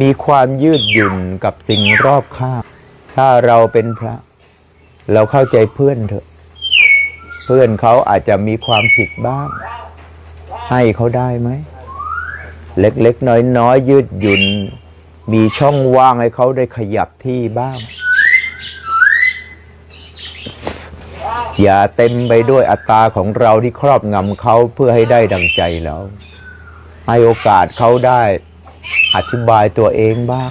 มีความยืดหยุ่นกับสิ่งรอบข้าง ถ้าเราเป็นพระ เราเข้าใจเพื่อนเถอะ เพื่อนเขาอาจจะมีความผิดบ้าง ให้เขาได้ไหม เล็กๆ น้อยๆ ยืดหยุ่น มีช่องว่างให้เขาได้ขยับที่บ้าง อย่าเต็มไปด้วยอัตราของเราที่ครอบงำเขาเพื่อให้ได้ดังใจเรา ให้โอกาสเขาได้ อธิบายตัวเองบ้าง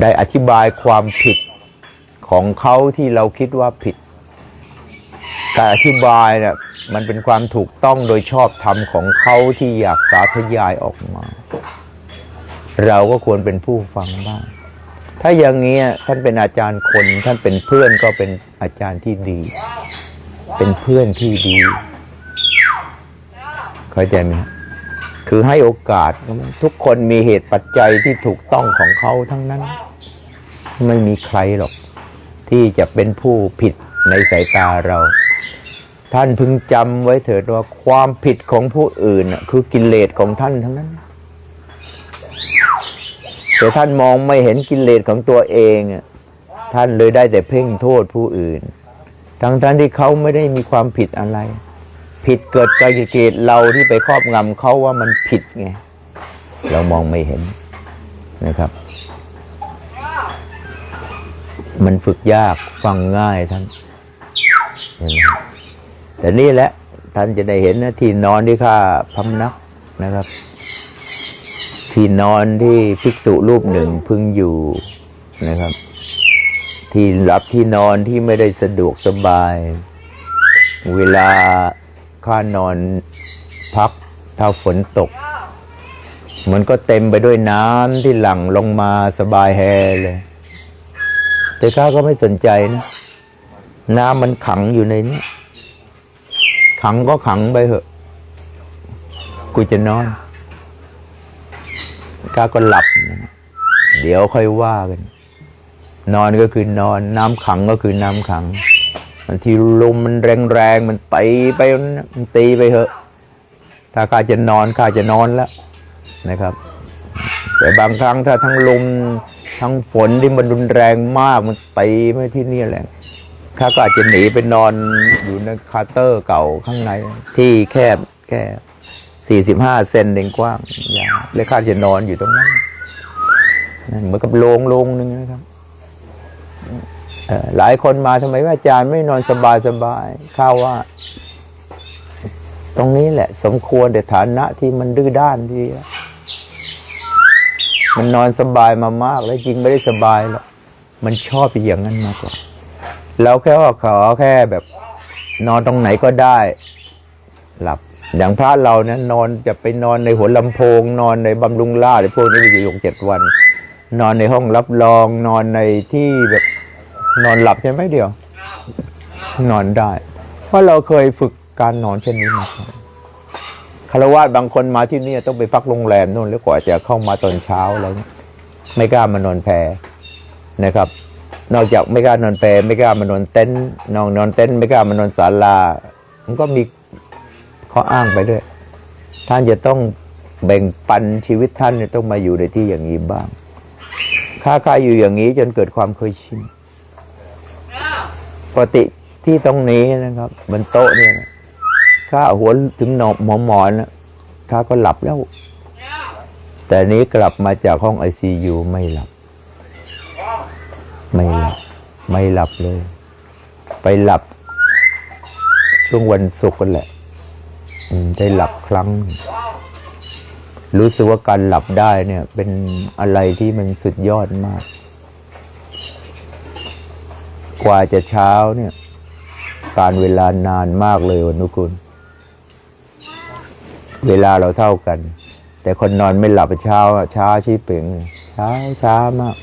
ได้อธิบายความผิดของเขาที่เราคิดว่าผิด การอธิบายเนี่ยมันเป็นความถูกต้องโดยชอบธรรมของเขาที่อยากสาธยายออกมา เราก็ควรเป็นผู้ฟังบ้าง ถ้าอย่างนี้ท่านเป็นอาจารย์คน ท่านเป็นเพื่อนก็เป็นอาจารย์ที่ดี เป็นเพื่อนที่ดี เข้าใจไหม คือให้โอกาสทุกคนมีเหตุปัจจัยที่ถูกต้องของเขาทั้งนั้น ไม่มีใครหรอก ที่จะเป็นผู้ผิดในสายตาเรา ท่านพึงจำไว้เถิดว่าความผิดของผู้อื่นคือกิเลสของท่านทั้งนั้นแต่ท่านมองไม่เห็นกิเลสของตัวเองท่านเลยได้แต่เพ่งโทษผู้อื่น ทั้งท่านที่เขาไม่ได้มีความผิดอะไร ผิดเกิดจากกิเลสเราที่ไปครอบงำเขาว่ามันผิดไง เรามองไม่เห็นนะครับ มันฝึกยากฟังง่ายท่านแต่นี่แหละท่านจะได้เห็นนะที่นอนที่ข้าพำนักนะครับ ที่นอนที่ภิกษุรูปหนึ่งพึงอยู่นะครับ ที่รับที่นอนที่ไม่ได้สะดวกสบาย เวลา ข้านอนพักถ้าฝนตก มันก็เต็มไปด้วยน้ำที่หลั่งลงมาสบายแฮเลย แต่ข้าก็ไม่สนใจนะ น้ำมันขังอยู่ในนี้ ขังก็ขังไปเถอะ กูจะนอนข้าก็หลับ เดี๋ยวค่อยว่ากัน นอนก็คือนอน น้ำขังก็คือน้ำขัง บางทีลมมันแรงๆมันตีไปมันตีไปเถอะ ถ้าข้าจะนอนข้าจะนอนแล้วนะครับ แต่บางครั้งถ้าทั้งลมทั้งฝนที่มันรุนแรงมากมันตีไม่ที่นี่แหละข้าก็อาจจะหนีไปนอนอยู่ในคาเตอร์เก่าข้างในที่แคบแค่สี่สิบห้าเซนเองกว้างยาวแล้วข้าจะนอนอยู่ตรงนั้นนั่นเหมือนกับโรงโรงหนึ่งนะครับ หลายคนมาทำไมว่าอาจารย์ไม่นอนสบายสบายข้าว่า ตรงนี้แหละ สมควรแต่ฐานะที่มันดื้อด้านที่มันนอนสบายมามาก แล้วจริงไม่ได้สบายหรอกมันชอบอย่างนั้นมากกว่าเราแค่ว่าขอแค่แบบ นอนตรงไหนก็ได้ หลับอย่างพระเรานะนอนจะไปนอนในหัวลำโพง นอนในบำรุงราชพวกนี้ไปอยู่ยงเจ็ดวัน นอนในห้องรับรองนอนในที่แบบ นอนหลับใช่ไหมเดียว นอนได้ เพราะเราเคยฝึกการนอนเช่นนี้มาคารวะบางคนมาที่นี่ต้องไปพักโรงแรมนู่นแล้วกว่าจะเข้ามาตอนเช้าแล้วไม่กล้ามานอนแพรนะครับ นอกจากไม่กล้านอนแพรไม่กล้ามานอนเต็นท์นอนนอนเต็นท์ไม่กล้ามานอนศาลา มันก็มีข้ออ้างไปด้วย ท่านจะต้องแบ่งปันชีวิตท่านต้องมาอยู่ในที่อย่างนี้บ้าง ค้าขายอยู่อย่างนี้จนเกิดความเคยชิน ปกติที่ตรงนี้นะครับบนโต๊ะเนี่ยนะข้าหัวถึงหนอมหมอนนะข้าก็หลับแล้ว แต่นี้กลับมาจากห้องไอซียูไม่หลับ ไม่หลับ ไม่หลับเลย ไปหลับ ช่วงวันศุกร์กันแหละได้หลับครั้ง รู้สึกว่าการหลับได้เนี่ย เป็นอะไรที่มันสุดยอดมาก กว่าจะเช้าเนี่ย การเวลานานมากเลยวันนุกุลเวลาเราเท่ากัน แต่คนนอนไม่หลับเช้าช้าชี้เป่งเช้าช้ามาก